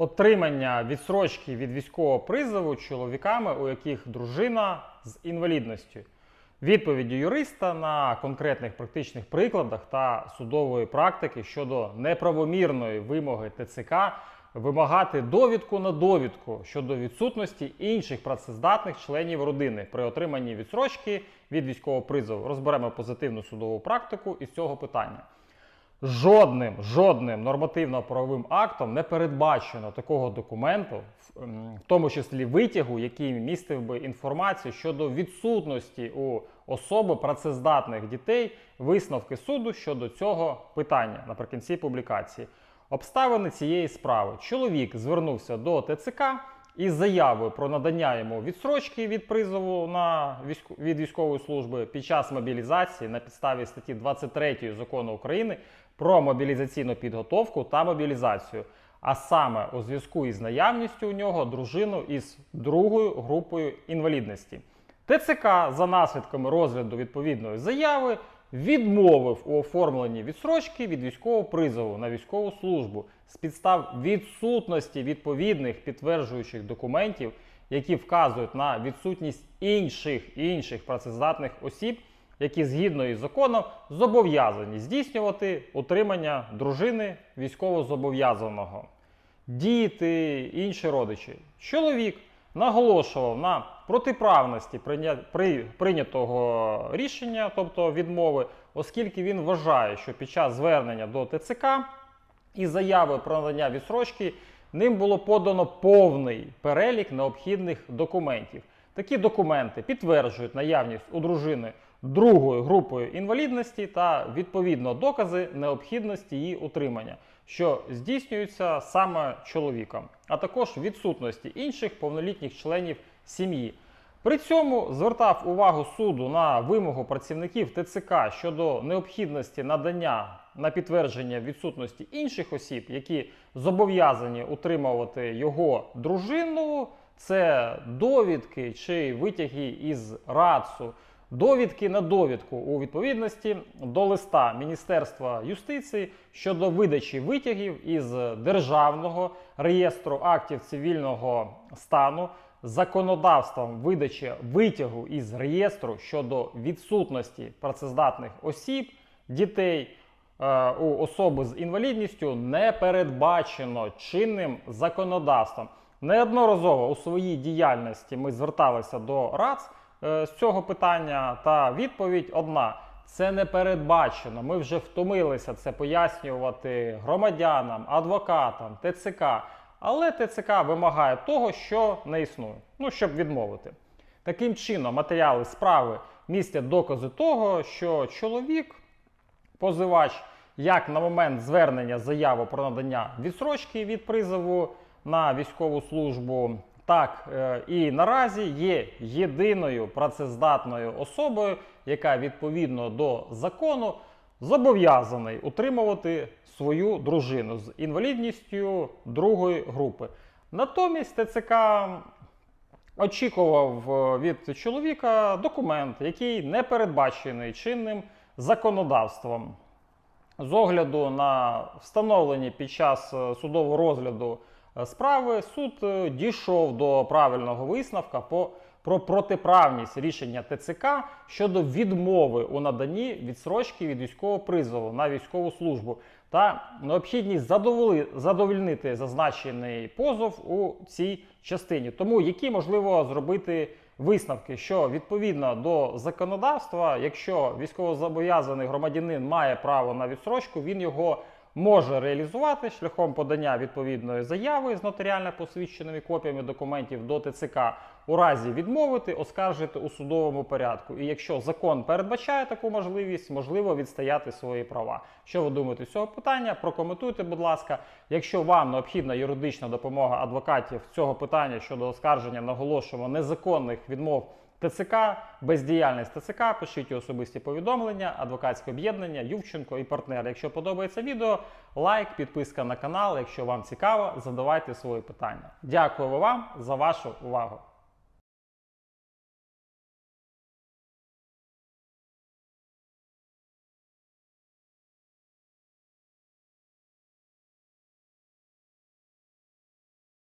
отримання відсрочки від військового призову чоловіками, у яких дружина з інвалідністю. Відповіді юриста на конкретних практичних прикладах та судової практики щодо неправомірної вимоги ТЦК вимагати довідку на довідку щодо відсутності інших працездатних членів родини при отриманні відсрочки від військового призову. Розберемо позитивну судову практику із цього питання. Жодним, жодним нормативно-правовим актом не передбачено такого документу, ем, в тому числі витягу, який містив би інформацію щодо відсутності у особи працездатних дітей, висновки суду щодо цього питання наприкінці публікації. Обставини цієї справи. Чоловік звернувся до ТЦК із заявою про надання йому відсрочки від призову на військо- від військової служби під час мобілізації на підставі статті 23 закону України про мобілізаційну підготовку та мобілізацію. А саме у зв'язку із наявністю у нього дружину із другою групою інвалідності. ТЦК за наслідками розгляду відповідної заяви відмовив у оформленні відсрочки від військового призову на військову службу з підстав відсутності відповідних підтверджуючих документів, які вказують на відсутність інших інших працездатних осіб, які згідно із законом зобов'язані здійснювати утримання дружини військовозобов'язаного діти, інші родичі. Чоловік наголошував на протиправності прийня- при- прийнятого рішення, тобто відмови, оскільки він вважає, що під час звернення до ТЦК і заяви про надання відсрочки ним було подано повний перелік необхідних документів. Такі документи підтверджують наявність у дружини другої групою інвалідності та відповідно докази необхідності її утримання, що здійснюються саме чоловіком, а також відсутності інших повнолітніх членів сім'ї. При цьому звертав увагу суду на вимогу працівників ТЦК щодо необхідності надання на підтвердження відсутності інших осіб, які зобов'язані утримувати його дружину. Це довідки чи витяги із РАЦу, довідки на довідку у відповідності до листа Міністерства юстиції щодо видачі витягів із Державного реєстру актів цивільного стану законодавством видачі витягу із реєстру щодо відсутності працездатних осіб, дітей е, у особи з інвалідністю не передбачено чинним законодавством. Неодноразово у своїй діяльності ми зверталися до РАЦ з цього питання, та відповідь одна: це не передбачено. Ми вже втомилися це пояснювати громадянам, адвокатам, ТЦК. Але ТЦК вимагає того, що не існує, ну щоб відмовити. Таким чином, матеріали справи містять докази того, що чоловік позивач як на момент звернення заяви про надання відсрочки від призову на військову службу, так е, і наразі є єдиною працездатною особою, яка відповідно до закону зобов'язаний утримувати свою дружину з інвалідністю другої групи. Натомість ТЦК очікував е, від чоловіка документ, який не передбачений чинним законодавством. З огляду на встановлені під час е, судового розгляду справи, суд е, дійшов до правильного висновка по, про протиправність рішення ТЦК щодо відмови у наданні відсрочки від військового призову на військову службу та необхідність задоволи- задовольнити зазначений позов у цій частині. Тому які можливо зробити висновки, що відповідно до законодавства, якщо військовозобов'язаний громадянин має право на відсрочку, він його може реалізувати шляхом подання відповідної заяви з нотаріально посвідченими копіями документів до ТЦК у разі відмовити, оскаржити у судовому порядку. І якщо закон передбачає таку можливість, можливо відстояти свої права. Що ви думаєте з цього питання? Прокоментуйте, будь ласка. Якщо вам необхідна юридична допомога адвокатів цього питання щодо оскарження, наголошуємо незаконних відмов ТЦК, бездіяльність ТЦК, пишіть особисті повідомлення, адвокатське об'єднання, Ювченко і партнер. Якщо подобається відео, лайк, підписка на канал. Якщо вам цікаво, задавайте свої питання. Дякую вам за вашу увагу.